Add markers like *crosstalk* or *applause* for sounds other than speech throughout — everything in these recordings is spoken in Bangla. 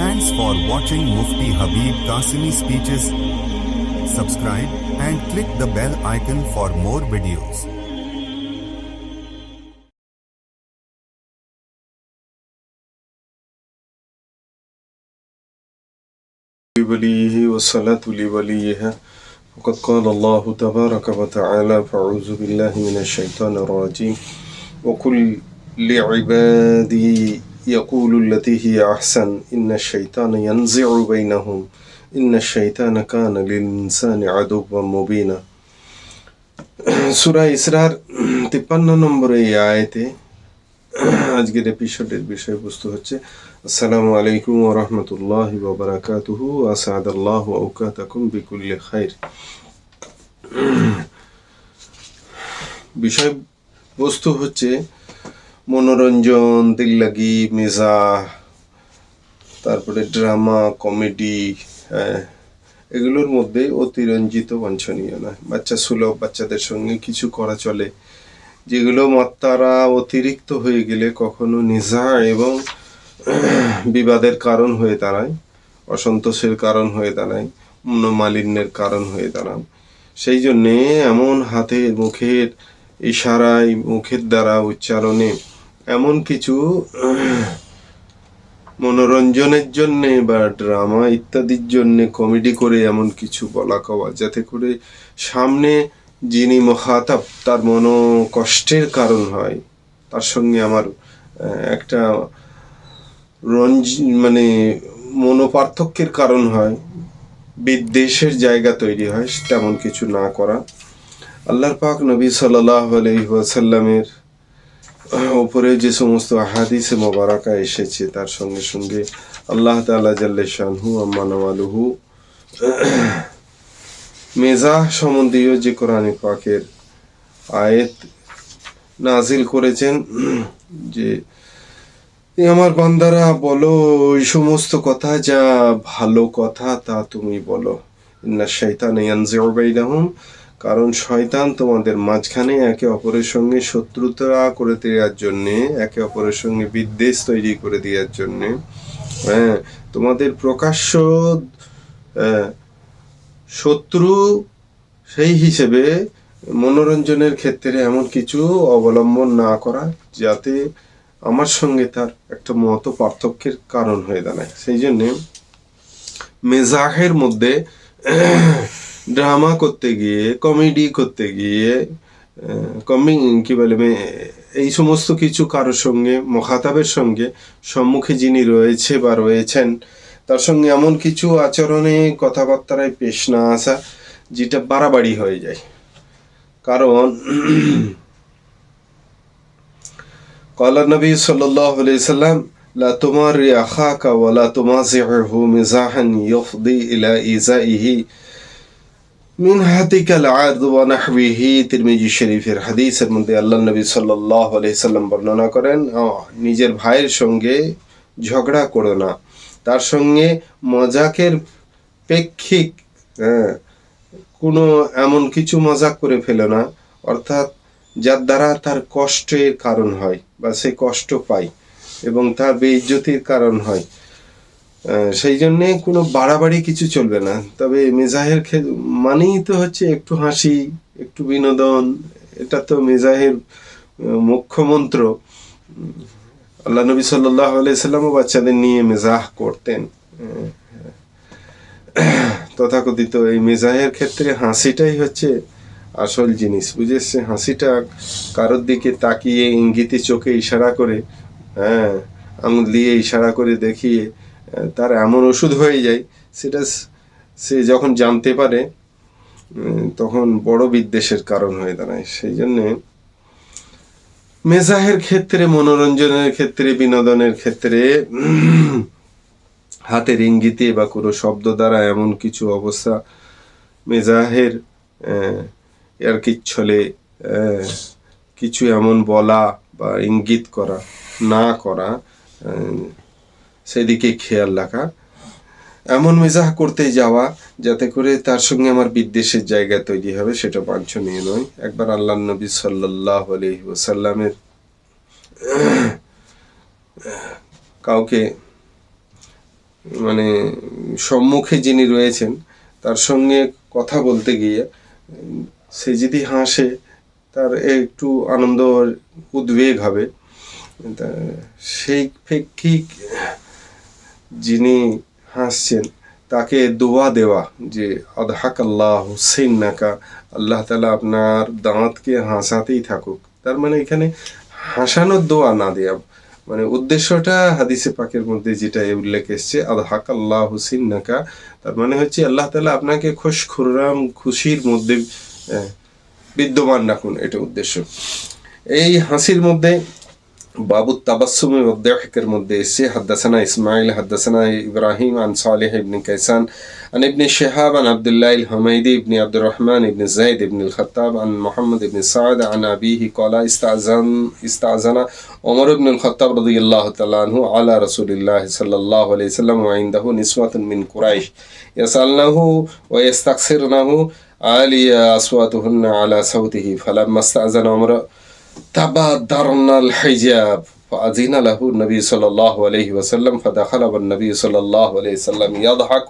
Thanks for watching Mufti Habib Qasimi speeches. Subscribe and click the bell icon for more videos. لوليه والصلاة لوليها وقد قال الله تبارك وتعالى فأعوذ بالله من الشيطان الرجيم وقل لعبادي يقول التي هي أحسن إن الشيطان ينزع بينهم إن الشيطان كان للإنسان عدوا مبينا সুরা ইসরার তিপ্পান্ন নম্বর এই আয়তে আজকের এপিসোডের বিষয়বস্তু হচ্ছে আসসালামু আলাইকুম ওয়া রাহমাতুল্লাহি ওয়া বারাকাতুহু আসাদাল্লাহু আওকাতাকুম বিকুল্লি খাইর বিষয়বস্তু হচ্ছে মনোরঞ্জন দিল্লাগি মেজা, তারপরে ড্রামা, কমেডি হ্যাঁ এগুলোর মধ্যে অতিরঞ্জিত, বাঞ্ছনীয় নয় বাচ্চা সুলভ, বাচ্চাদের সঙ্গে কিছু করা চলে। যেগুলো মাত্রারা অতিরিক্ত হয়ে গেলে কখনো নিজা এবং বিবাদের কারণ হয়ে দাঁড়ায়, অসন্তোষের কারণ হয়ে দাঁড়ায়, মনোমালিন্যের কারণ হয়ে দাঁড়ায়। সেই জন্যে এমন হাতের মুখের ইশারায়, মুখের দ্বারা উচ্চারণে এমন কিছু, মনোরঞ্জনের জন্যে বা ড্রামা ইত্যাদির জন্যে কমেডি করে এমন কিছু বলা কওয়া, যাতে করে সামনে যিনি মহাতাব তার মনো কষ্টের কারণ হয়। তার সঙ্গে আমার একটা রঞ্জ মানে মনোপার্থক্যের কারণ হয়। বিদ্বেষের জায়গা তৈরি হয়, তেমন কিছু না করা। আল্লাহর পাক নবী সাল্লাহ আলহিহাসাল্লামের ওপরে যে সমস্ত হাদিসে মোবারকা এসেছে, তার সঙ্গে সঙ্গে আল্লাহ তালা জাল্লে শানহু আম্মানওয়ালুহু মেজাহ সম্বন্ধীয় যে কোরআন পাকের আয়েত নাজিল করেছেন, যে আমার বান্দারা, বলো ওই সমস্ত কথা যা ভালো কথা তা তুমি বলো। ইন্না শৈতান ইয়ানজিউ বাইনাহুম কারণ শয়তান তোমাদের মাঝখানে একে অপরের সঙ্গে শত্রুতা করে দেওয়ার জন্যে, একে অপরের সঙ্গে বিদ্বেষ তৈরি করে দেওয়ার জন্যে হ্যাঁ তোমাদের প্রকাশ্য শত্রু সেই হিসেবে মনোরঞ্জনের ক্ষেত্রে এমন কিছু অবলম্বন না করা যাতে আমার সঙ্গে তার একটা মত পার্থক্যের কারণ হয়ে দাঁড়ায়। সেই জন্যে মেজাহের মধ্যে ড্রামা করতে গিয়ে কমেডি করতে গিয়ে কমি কি বলে মানে এই সমস্ত কিছু কারোর সঙ্গে মহাতাবের সঙ্গে সম্মুখে যিনি রয়েছে বা রয়েছেন, তার সঙ্গে এমন কিছু আচরণে কথাবার্তায় পেশ না আসা, যেটা বাড়াবাড়ি হয়ে যায়। কারণ কলা নবী সাল্লাহ সাল্লাম লা তোমার আখা কা ওয়ালা তোমা মিজাহান ইয়ফদি ইলা ইজা ইহি মিন হাতিকাল আদ ওয়া নাহবিহি তিরমিজি শরীফের হাদিসের মধ্যে আল্লাহ নবী সাল্লাল্লাহু আলাইহি সাল্লাম বর্ণনা করেন নিজের ভাইয়ের সঙ্গে ঝগড়া করো না। তার সঙ্গে মজাকের পেক্ষিক হ্যাঁ, কোনো এমন কিছু মজাক করে ফেলো না। অর্থাৎ যার দ্বারা তার কষ্টের কারণ হয় বা সে কষ্ট পায় এবং তার বেইজ্জতির কারণ হয়। সেই জন্যে কোনো বাড়াবাড়ি কিছু চলবে না। তবে মেজাহের মানেই তো হচ্ছে একটু হাসি একটু বিনোদন এটা তো মেজাহের আহ, মুখ্য মন্ত্র উম, আল্লাহ নবী সাল্লাহ আলাইসাল্লামও বাচ্চাদের নিয়ে মেজাহ করতেন। তথাকথিত এই মেজাহের ক্ষেত্রে হাসিটাই হচ্ছে আসল জিনিস। বুঝেছে হাসিটা কারোর দিকে তাকিয়ে ইঙ্গিতে চোখে ইশারা করে হ্যাঁ আঙুল দিয়ে ইশারা করে দেখিয়ে তার এমন ওষুধ হয়ে যায়, সেটা সে যখন জানতে পারে তখন বড় বিদ্বেষের কারণ হয়ে দাঁড়ায়। সেই জন্যে মেজাহের ক্ষেত্রে, মনোরঞ্জনের ক্ষেত্রে, বিনোদনের ক্ষেত্রে হাতের ইঙ্গিতে বা কোনো শব্দ দ্বারা এমন কিছু অবস্থা মেজাহের আর কিচ্ছলে কিছু এমন বলা বা ইঙ্গিত করা না করা সেদিকে খেয়াল রাখা। এমন মেজাহ করতে যাওয়া, যাতে করে তার সঙ্গে আমার বিদ্বেষের জায়গা তৈরি হবে, সেটা বাঞ্ছনীয় নয়। একবার আল্লাহ নবী সাল্লাহ ওসাল্লামের কাউকে মানে সম্মুখে যিনি রয়েছেন, তার সঙ্গে কথা বলতে গিয়ে সে যদি হাসে, তার একটু আনন্দ, উদ্বেগ হবে। সেই প্রেক্ষিক যিনি হাসছেন, তাকে দোয়া দেওয়া যে আদহাক আল্লাহ হুসেন নাকা আল্লাহ তালা আপনার দাঁতকে হাসাতেই থাকুক। তার মানে এখানে হাসানোর দোয়া না দেয়া। মানে উদ্দেশ্যটা হাদিসে পাকের মধ্যে যেটা উল্লেখ এসছে আদহাক আল্লাহ হুসেন নাকা তার মানে হচ্ছে আল্লাহ তালা আপনাকে খুশ খুররাম খুশির মধ্যে বিদ্যমান রাখুন, এটা উদ্দেশ্য। এই হাসির মধ্যে বাবু তাবাসুম দেহের মধ্যে এসে হাদ্দাসানা ইসমাইল হাদ্দাসানা ইব্রাহিম, আন সালেহ ইবনে কাইসান আন ইবনে শেহাব, আন আবদুল্লাহ ইল হমাইদি ইবনে আব্দুর রহমান ইবনে জাইদ ইবনে খাত্তাব আন মোহাম্মদ ইবনে সাদ আন আবিহি কলা ইস্তাজান ইস্তাজানা ওমর ইবনে খাত্তাব রদিয়াল্লাহ তালাহু আলা রসুলিল্লাহ সাল্লাহ আলাইহি সাল্লাম ওয়াইন্দাহু নিসওয়াতুন মিন কুরাইশ। ইয়াসালনাহু ওয়া ইস্তাকসিরনাহু আলিয়া আসওয়াতুহুন্না আলা সাউতিহি। ফালাম্মা ইস্তাজানা ওমর فلما استأذن عمر تبادرنا الحجاب فأذن له النبي صلى الله عليه وسلم فدخل والنبي صلى الله عليه وسلم يضحك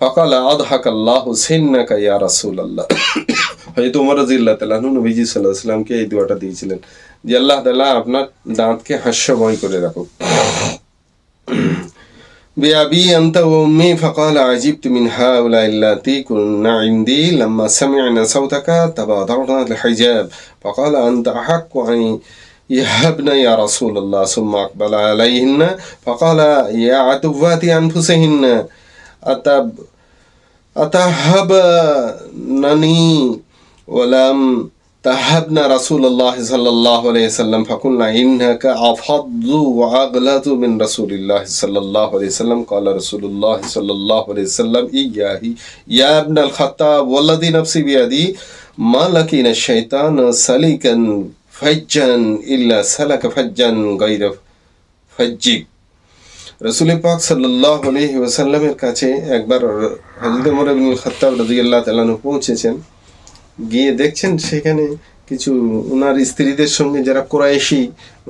فقال أضحك الله سنك يا رسول الله হয়তো উমর রাজিল্লাহ তালাহু নবীজি সাল্লাহ সাল্লামকে এই দোয়াটা দিয়েছিলেন যে আল্লাহ তালা আপনার দাঁতকে হাস্যময় করে রাখুক بأبي أنت وأمي فقال عجبت من هؤلاء اللاتي كن عندي. لما سمعنا صوتك تبادرنا الحجاب. فقال أنت أحق أن يهبن يا رسول الله. ثم أقبل عليهن. فقال يا عتوات أنفسهن أتب أتهبنني ولم তাহাদনা রাসুল্লাহ সাল্লাহ সাল্লাম ফাকুল্লা ইনহাকা আফাদু আগলাদু মিন রাসুলিল্লাহ সাল্লাহ সাল্লাম। কালা রাসুল্লাহ সাল্লাহ সাল্লাম, ইয়াহি ইয়াবন আল খাতাব ওয়াল্লাদি নফসি বিয়াদি মালাকিন শৈতান সালিকান ফজ্জান ইল্লা সালাকা ফাজ্জান গাইর ফজ্জিক। রসুল পাক সাল্লাহ আলহি ওসাল্লামের কাছে একবার হজরত মরবিন খত্তাব রাজিয়াল্লাহ তালানু পৌঁছেছেন। গিয়ে দেখছেন সেখানে কিছু ওনার স্ত্রীদের সঙ্গে যারা কোরাইশি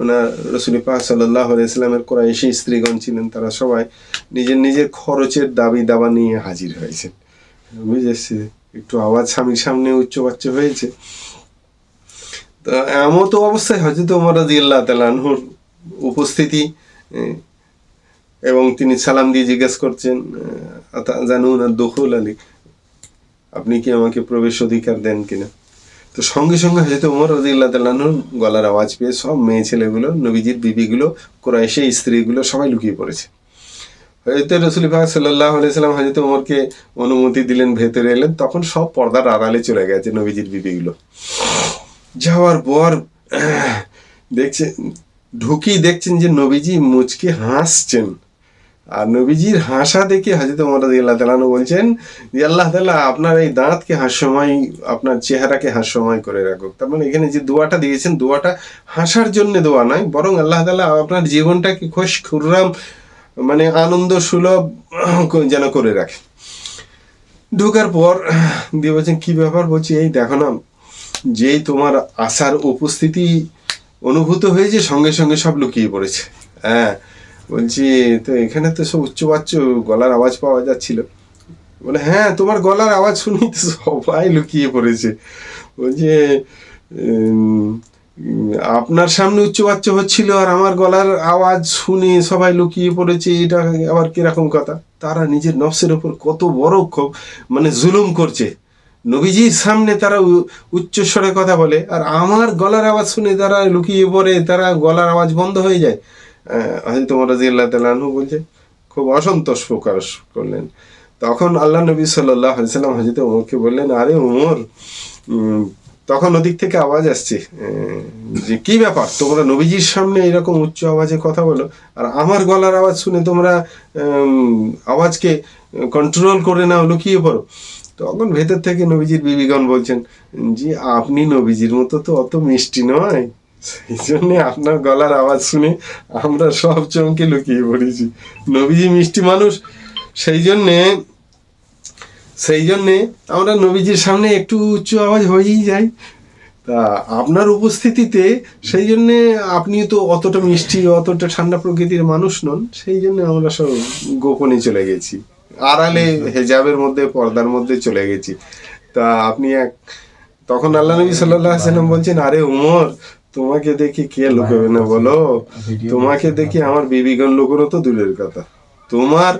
ওনার রসুল পাক সাল্লাহ ইসলামের কোরাইশি স্ত্রীগণ ছিলেন, তারা সবাই নিজের নিজের খরচের দাবি দাবা নিয়ে হাজির হয়েছেন। বুঝেছি একটু আওয়াজ স্বামীর সামনে উচ্চবাচ্য হয়েছে। তো এমন তো অবস্থায় হজরত উমর রাদিয়াল্লাহু তাআলা আনহুর উপস্থিতি এবং তিনি সালাম দিয়ে জিজ্ঞেস করছেন জানুন আর দখল আলী আপনি কি আমাকে প্রবেশ অধিকার দেন কিনা? তো সঙ্গে সঙ্গে হয়তো উমর রাদিল্লাহ তাল্লাহর গলার আওয়াজ পেয়ে সব মেয়ে ছেলেগুলো, নবীজির বিবিগুলো কোরআশে স্ত্রীগুলো সবাই লুকিয়ে পড়েছে। হয়তো রসুল পাক সাল্লাহ আলাইসাল্লাম হয়তো উমরকে অনুমতি দিলেন, ভেতরে এলেন, তখন সব পর্দার আড়ালে চলে গেছে নবীজির বিবিগুলো। যাওয়ার পর, দেখছেন ঢুকি দেখছেন যে নবীজি মুচকে হাসছেন। আর নবীজির হাসা দেখে রাদিয়াল্লাহু তাআলা আনহু বলছেন যে আল্লাহ তাআলা আপনার এই দাঁতকে হাস্যময়, আপনার চেহারাকে হাস্যময় করে রাখুক। তার মানে এখানে যে দোয়াটা দিয়েছেন, দোয়াটা হাসার জন্য দোয়া নয়, বরং আল্লাহ তাআলা আপনার জীবনটাকে খুশ, খুররাম মানে আনন্দ, সুলভ *clears throat* যেন করে রাখে। ঢোকার পর *clears throat* দিয়ে বলছেন, কি ব্যাপার বলছি? এই দেখো না, যেই তোমার আসার উপস্থিতি অনুভূত হয়েছে, সঙ্গে সঙ্গে সব লুকিয়ে পড়েছে। হ্যাঁ বলছি, তো এখানে তো সব উচ্চবাচ্য গলার আওয়াজ পাওয়া যাচ্ছিল। বলে হ্যাঁ তোমার গলার আওয়াজ শুনেই তো সবাই লুকিয়ে পড়েছে। বলছে আপনার সামনে উচ্চবাচ্য হচ্ছিল আর আমার গলার আওয়াজ শুনে সবাই লুকিয়ে পড়েছে, এটা আবার কীরকম কথা? তারা নিজের নফসের ওপর কত বড় মানে জুলুম করছে। নবীজির সামনে তারা উচ্চস্বরে কথা বলে, আর আমার গলার আওয়াজ শুনে তারা লুকিয়ে পড়ে, তারা গলার আওয়াজ বন্ধ হয়ে যায়। হয়তো রাজিয়াল্লাহ তালু বলছে, খুব অসন্তোষ প্রকাশ করলেন। তখন আল্লাহ নবী সাল্লাম হজরত উমরকে বললেন, আরে উমর তখন ওদিক থেকে আওয়াজ আসছে যে কি ব্যাপার? তোমরা নবীজির সামনে এরকম উচ্চ আওয়াজে কথা বলো, আর আমার গলার আওয়াজ শুনে তোমরা আওয়াজকে কন্ট্রোল করে নাও, লুকিয়ে পড়ো। তখন ভেতর থেকে নবীজির বিবিগণ বলছেন যে আপনি নবীজির মতো তো অত মিষ্টি নয়। সেই জন্য আপনার গলার আওয়াজ শুনে আমরা সব চমকে লুকিয়ে পড়েছি। নবীজি মিষ্টি মানুষ, সেই জন্যে সেই জন্যে আমরা নবীজির সামনে একটু উচ্চ আওয়াজ হয়েই যাই তা আপনার উপস্থিতিতে সেই জন্যে আপনি তো অতটা মিষ্টি, অতটা ঠান্ডা প্রকৃতির মানুষ নন, সেই জন্য আমরা সব গোপনে চলে গেছি। আড়ালে হেজাবের মধ্যে, পর্দার মধ্যে চলে গেছি। তা আপনি এক তখন আল্লাহ নবী সাল্লাহ সাল্লাম বলছেন, আরে উমর তোমাকে দেখি কে লুকাবে না বলো? তোমাকে দেখি আমার বিবিগণ লুকানো তো দূরের কথা। তোমার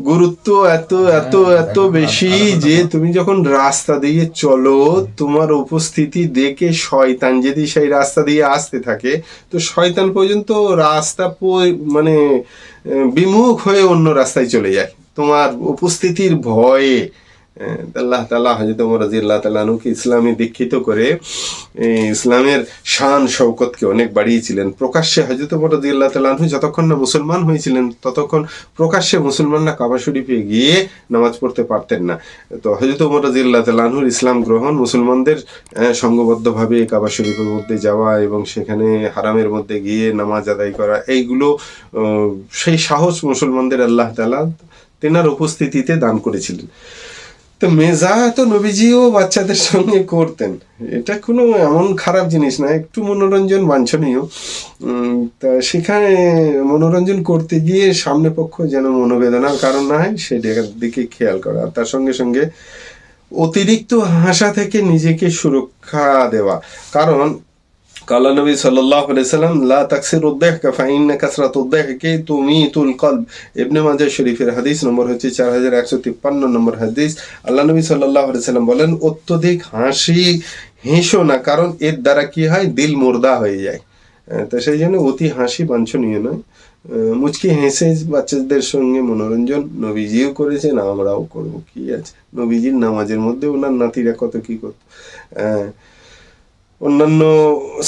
গুরুত্ব এত এত এত বেশি যে তুমি যখন রাস্তা দিয়ে চলো তোমার উপস্থিতি দেখে শয়তান যদি সেই রাস্তা দিয়ে আসতে থাকে তো শয়তান পর্যন্ত রাস্তা মানে বিমুখ হয়ে অন্য রাস্তায় চলে যায়। তোমার উপস্থিতির ভয়ে আল্লাহ তালা হজরত রাজি আল্লাহ তালানুকে ইসলামে দীক্ষিত করে ইসলামের শান শৌকতকে অনেক বাড়িয়েছিলেন। প্রকাশ্যে হজরত রাজি আল্লাহ তালাহু যতক্ষণ না মুসলমান হয়েছিলেন, ততক্ষণ প্রকাশ্যে মুসলমানরা কাবা শরীফে গিয়ে নামাজ পড়তে পারতেন না। তো হজরত উমর রাজি আল্লাহ তালাহুর ইসলাম গ্রহণ মুসলমানদের সঙ্গবদ্ধভাবে কাবা শরীফের মধ্যে যাওয়া এবং সেখানে হারামের মধ্যে গিয়ে নামাজ আদায় করা, এইগুলো সেই সাহস মুসলমানদের আল্লাহ তালা তেনার উপস্থিতিতে দান করেছিলেন। তো মেজা তো নবীজিও বাচ্চাদের সঙ্গে করতেন। এটা কোনো এমন খারাপ জিনিস না, একটু মনোরঞ্জন বাঞ্ছনীয়। তা সেখানে মনোরঞ্জন করতে গিয়ে সামনে পক্ষ যেন মনোবেদনার কারণ না হয়, সেটার দিকে খেয়াল করা। আর তার সঙ্গে সঙ্গে অতিরিক্ত হাসা থেকে নিজেকে সুরক্ষা দেওয়া। কারণ কালা নবী সাল্লাহ সাল্লাম লা তাকসির উদ্দেহ ফাইন্না কাসরাত উদ্দেহ তুমি তুল কলব ইবনে শরীফের হাদিস নম্বর হচ্ছে চার হাজার একশো তিপ্পান্ন নম্বর হাদিস। আল্লাহ নবী বলেন, অত্যধিক হাসি, হেসো না, কারণ এর দ্বারা কি হয়? দিল মুর্দা হয়ে যায়। হ্যাঁ, তো সেই জন্য অতি হাসি বাঞ্ছনীয় নয়। মুচকি হেসে বাচ্চাদের সঙ্গে মনোরঞ্জন নবীজিও করেছেন, আমরাও করব। কি আছে? নবীজির নামাজের মধ্যে ওনার নাতিরা কত কি হ্যাঁ অন্যান্য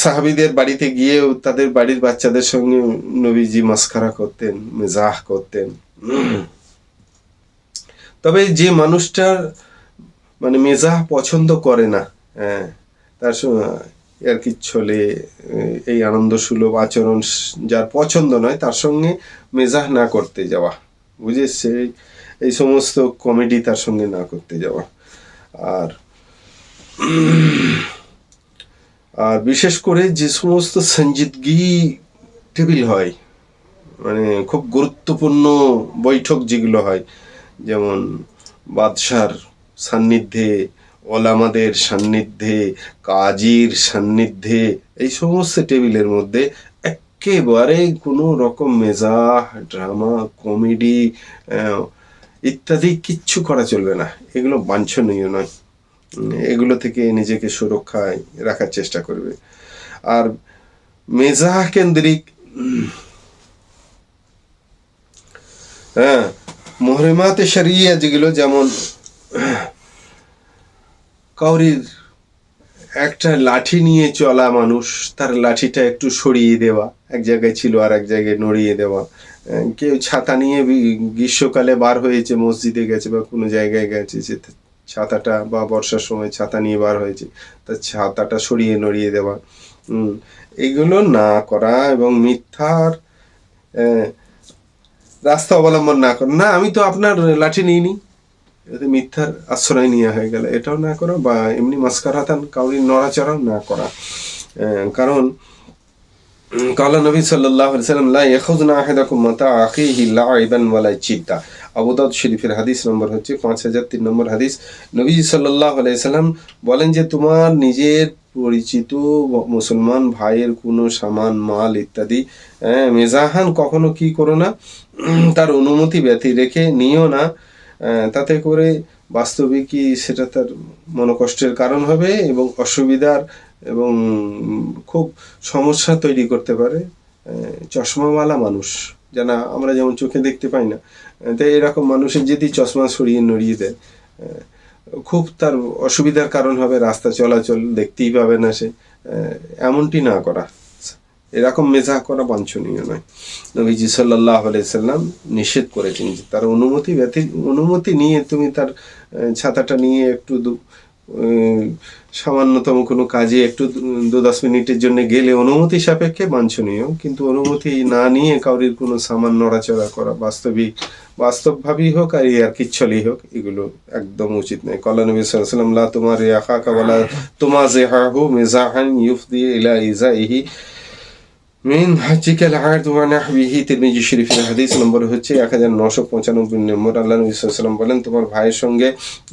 সাহাবিদের বাড়িতে গিয়েও তাদের বাড়ির বাচ্চাদের সঙ্গে নবীজি মাস্কারা করতেন, মেজাহ করতেন। তবে যে মানুষটার মানে মেজাহ পছন্দ করে না হ্যাঁ তার আর কি ছলে এই আনন্দ সুলভ আচরণ যার পছন্দ নয়, তার সঙ্গে মেজাহ না করতে যাওয়া, বুঝেছে? এই সমস্ত কমেডি তার সঙ্গে না করতে যাওয়া। আর আর বিশেষ করে যে সমস্ত সঞ্জিদগি টেবিল হয় মানে খুব গুরুত্বপূর্ণ বৈঠক যেগুলো হয়, যেমন বাদশার সান্নিধ্যে, ওলামাদের সান্নিধ্যে, কাজীর সান্নিধ্যে, এই সমস্ত টেবিলের মধ্যে একেবারে কোনো রকম মেজাহ, ড্রামা, কমেডি ইত্যাদি কিচ্ছু করা চলবে না। এগুলো বাঞ্ছনীয় নয়। এগুলো থেকে নিজেকে সুরক্ষায় রাখার চেষ্টা করবে। আর মেজাহ কেন্দ্রিক হ্যাঁ মহরিমাতে শরিয়া যেগুলো যেমন, কাউরির একটা লাঠি নিয়ে চলা মানুষ, তার লাঠিটা একটু সরিয়ে দেওয়া, এক জায়গায় ছিল আর এক জায়গায় নড়িয়ে দেওয়া। কেউ ছাতা নিয়ে গ্রীষ্মকালে বার হয়েছে, মসজিদে গেছে বা কোনো জায়গায় গেছে ছাতাটা বা বর্ষার সময় ছাতা নিয়ে বার হয়েছে তার ছাতাটা সরিয়ে নড়িয়ে দেওয়া এগুলো না করা এবং মিথ্যার রাস্তা অবলম্বন না করা, না, আমি তো আপনার লাঠি নিইনি, এতে মিথ্যার আশ্রয় নেওয়া হয়ে গেল, এটাও না করা বা এমনি মাস্কার হাতান কাউরি নড়াচড়াও না করা কারণ কালা নবী আলাইহি সাল্লাম, লা ইয়াখুযনা আহাদাকুম মাতা আখিহি লাইবান ওয়ালা চিত্তা আবু দাউদ শরীফের হাদিস নম্বর হচ্ছে পাঁচ হাজার তিন নম্বর হাদিস। নবী সাল্লাল্লাহু আলাইহি সাল্লাম বলেন যে তোমার নিজের পরিচিত মুসলমান ভাইয়ের কোনো সামান মাল ইত্যাদি হ্যাঁ, মেজাহান কখনো কি করো না? তার অনুমতি ব্যতি রেখে নিও না। তাতে করে বাস্তবিকই সেটা তার মনোকষ্টের কারণ হবে এবং অসুবিধার এবং খুব সমস্যা তৈরি করতে পারে। চশমাওয়ালা মানুষ। যেন আমরা যেমন চোখে দেখতে পাই না। তাই এরকম মানুষের যদি চশমা সরিয়ে নড়িয়ে দেয় খুব তার অসুবিধার কারণ হবে রাস্তা চলাচল, দেখতেই পাবে না সে। এমনটি না করা। এরকম মেজাহ করা বাঞ্ছনীয় নয়। নবীজি সাল্লাহ সাল্লাম নিষেধ করেছেন যে তার অনুমতি ব্যতি অনুমতি নিয়ে তুমি তার ছাতাটা নিয়ে একটু সামান্যতম কোনো কাজে একটু দু দশ মিনিটের জন্য গেলে অনুমতি সাপেক্ষে বাঞ্ছনীয়, কিন্তু অনুমতি না নিয়ে কাউরির কোনো সামান নড়াচড়া করা বাস্তবিক, বাস্তবভাবেই হোক আর ইয়ার কিচ্ছলেই হোক, এগুলো একদম উচিত নয়। কল্যাণ সাল্লাম লা তোমার ইয়াখা কাবালা তোমা জেহা হু মেজাহান ইউফ দিয়ে ইলা ইজা ইহি মিন হাজিকাল আয়াত ওয়া নাহবিহি, তিরমিজি শরীফের হাদিস নম্বর হচ্ছে এক হাজার নশো পঁচানব্বই নম্বর। আল্লাহ নবী সাল্লাম বলেন, তোমার ভাইয়ের সঙ্গে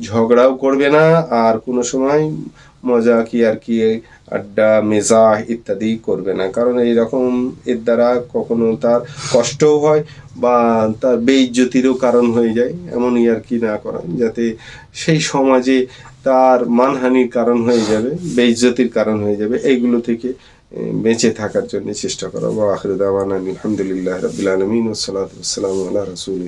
ঝগড়াও করবে না, আর কোনো সময় মজা কি আর কি, আড্ডা, মেজাহ ইত্যাদি করবে না। কারণ এইরকম এর দ্বারা কখনো তার কষ্টও হয় বা তার বেইজ্জতিরও কারণ হয়ে যায়, এমনই আর কি না করা, যাতে সেই সমাজে তার মানহানির কারণ হয়ে যাবে, বেইজ্জতির কারণ হয়ে যাবে, এইগুলো থেকে বেঁচে থাকার জন্য চেষ্টা করা। বা আখির দাওয়ানা আলহামদুলিল্লাহ রাবিল আলমিন ওসালাতাম আল্লাহ রসুল